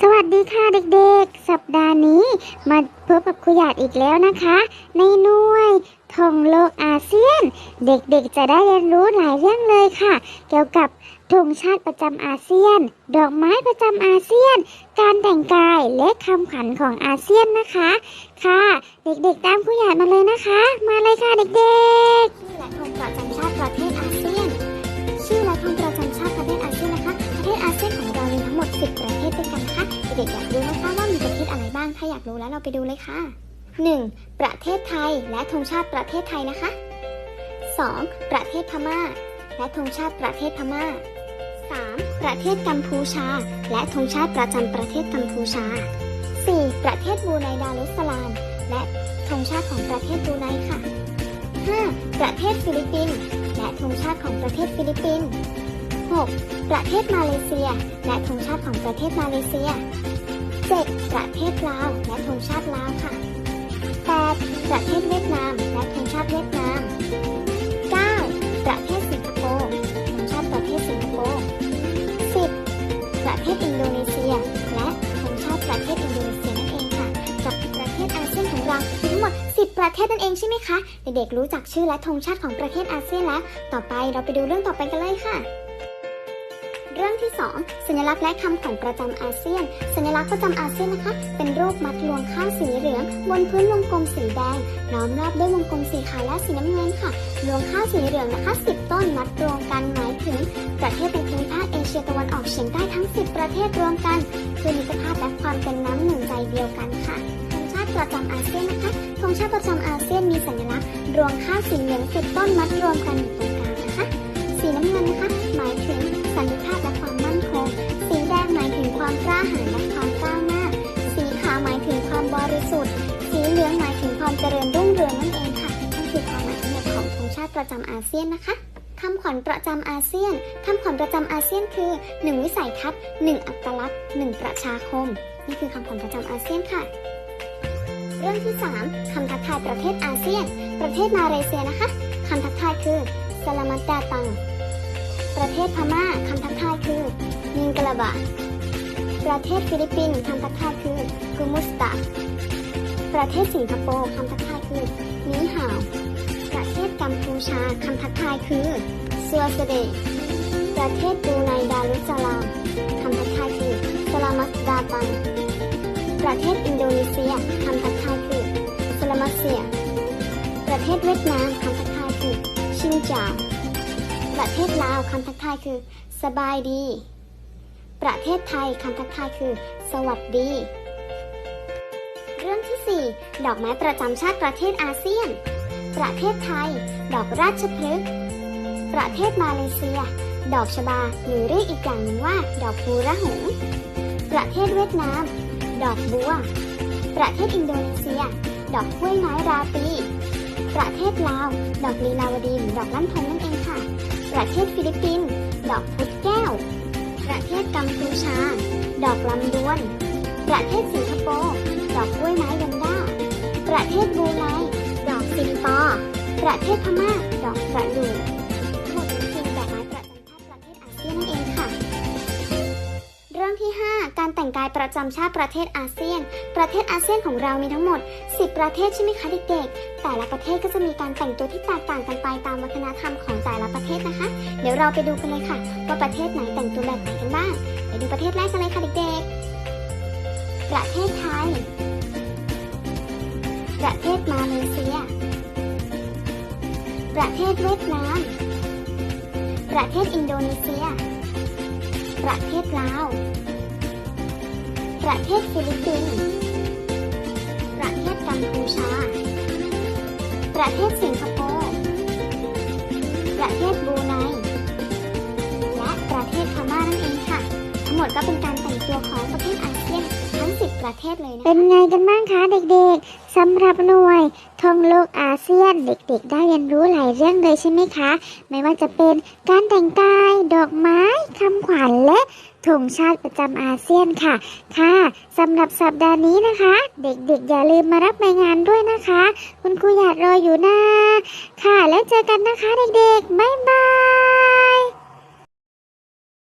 สวัสดีค่ะเด็กๆ สัปดาห์นี้มาพบกับครูหยาดอีกแล้วนะคะ ในหน่วยท่องโลกอาเซียน เด็กๆ จะได้เรียนรู้หลายเรื่องเลยค่ะ เกี่ยวกับธงชาติประจำอาเซียน ดอกไม้ประจำอาเซียน การแต่งกายและคำขวัญของอาเซียนนะคะ ค่ะ เด็กๆ ตามครูหยาดมาเลยนะคะ มาเลยค่ะเด็กๆชื่ละธงประจำชาติประเทศอา แล้วเราไปดูเลยค่ะ 1. ประเทศไทยและธงชาติประเทศไทยนะคะ 2. ประเทศพม่า และธงชาติประเทศพม่า 3. ประเทศกัมพูชา และธงชาติประจำประเทศกัมพูชา 4. ประเทศบูไนดารุสสลามและธงชาติของประเทศบูไนค่ะ 5. ประเทศฟิลิปปินส์และธงชาติของประเทศฟิลิปปินส์ 6. ประเทศมาเลเซีย และธงชาติของประเทศมาเลเซีย 7. ประเทศลาวและธงชาติลาวค่ะ 8. ประเทศเวียดนามและธงชาติเวียดนาม 9. ประเทศสิงคโปร์ธงชาติประเทศสิงคโปร์ 10. ประเทศอินโดนีเซีย และธงชาติประเทศอินโดนีเซียนั่นเองค่ะกับประเทศอาเซียนของเราทั้งหมด 10 ประเทศนั่นเองใช่ไหมคะ เด็กๆรู้จักชื่อและธงชาติของประเทศอาเซียนแล้ว ต่อไปเราไปดูเรื่องต่อไปกันเลยค่ะ เรื่องที่ 2 สัญลักษณ์และคำขวัญประจำอาเซียน สัญลักษณ์ประจำอาเซียนนะคะ เป็นรูปมัดรวงข้าวสีเหลือง บนพื้นวงกลมสีแดงล้อมรอบด้วยวงกลมสีขาวและสีน้ำเงินค่ะรวงข้าวสีเหลืองนะคะ 10 ต้นมัดรวมกันหมายถึง ประเทศในภูมิภาคเอเชียตะวันออกเฉียงใต้ทั้ง 10 ประเทศรวมกันคือมิตรภาพและความเป็นน้ำหนึ่งใจเดียวกันค่ะธงชาติประจำอาเซียนนะคะธงชาติประจำอาเซียนมีสัญลักษณ์ รวงข้าวสีเหลือง10ต้นมัดรวมกันอยู่ตรงกลางนะคะ สีน้ำเงินนะคะ ความเจริญรุ่งเรืองนั่นเองค่ะนั่นคือความหมายทั้งหมดของธงชาติประจำอาเซียนนะคะคำขวัญประจำอาเซียนคำขวัญประจำอาเซียนคือ 1 วิสัยทัศน์ 1 อัตลักษณ์ 1 ประชาคม นี่คือคำขวัญประจำอาเซียนค่ะ เรื่องที่ 3 คำทักทายประเทศอาเซียน ประเทศมาเลเซียนะคะคำทักทายคือสลามัตดาตัง ประเทศพม่าคำทักทายคือมิงกลาบะ ประเทศฟิลิปปินส์คำทักทายคือกุมุสตา ประเทศสิงคโปร์คำทักทายคือนีฮาว ประเทศกัมพูชาคำทักทายคือซัวเสเดประเทศบรูไนดารุสลามคำทักทายคือสลามัสดาตัน ประเทศอินโดนีเซียคำทักทายคือสลามัสเซีย ประเทศเวียดนามคำทักทายคือชินจาวประเทศลาวคำทักทายคือ สบายดี ประเทศไทยคำทักทายคือ สวัสดี ที่4ดอกไม้ประจำชาติประเทศอาเซียน ประเทศไทย ดอกราชพฤกษ์ประเทศมาเลเซีย ดอกชบาหรือเรียกอีกอย่างหนึ่งว่า ดอกภูระหงประเทศเวียดนาม ดอกบัว ประเทศอินโดนีเซีย ดอกกล้วยไม้ราตีประเทศลาว ดอกลีลาวดีหรือดอกลั่นทมนั่นเองค่ะ ประเทศฟิลิปปินส์ดอกพุดแก้ว ประเทศกัมพูชา ดอกลำดวน ประเทศสิงคโปร์ ดอกกล้วยไม้ยันด้า ประเทศบูไนดอกซิมปอ ประเทศพม่า ดอกประดู่ทั้งหมดนี้คือดอกไม้ประจำชาติประเทศอาเซียนนั่นเองค่ะ เรื่องที่ 5 การแต่งกายประจำชาติประเทศอาเซียน ประเทศอาเซียนของเรามีทั้งหมด 10 ประเทศใช่ไหมคะเด็กๆ แต่ละประเทศก็จะมีการแต่งตัวที่แตกต่างกันไปตามวัฒนธรรมของแต่ละประเทศนะคะ เดี๋ยวเราไปดูกันเลยค่ะว่าประเทศไหนแต่งตัวแบบไหนกันบ้าง ไปดูประเทศแรกกันเลยค่ะเด็กๆประเทศไทย ประเทศมาเลเซีย ประเทศเวียดนาม ประเทศอินโดนีเซีย ประเทศลาว ประเทศฟิลิปปินส์ ประเทศกัมพูชา ประเทศสิงคโปร์ ประเทศบูไน และประเทศพม่านั่นเองค่ะ ทั้งหมดก็เป็นการแต่งตัวของ ประเทศเลยนะ เป็นไงกันบ้างคะเด็กๆสำหรับหน่วยท่องโลกอาเซียนเด็กๆ ได้เรียนรู้หลายเรื่องเลยใช่ไหมคะ ไม่ว่าจะเป็นการแต่งกาย ดอกไม้คำขวัญและธงชาติประจำอาเซียนค่ะ ค่ะสำหรับสัปดาห์นี้นะคะ เด็กๆ อย่าลืมมารับรายงานด้วยนะคะ คุณครูอยากรออยู่นะค่ะ แล้วเจอกันนะคะเด็กๆ บ๊ายบาย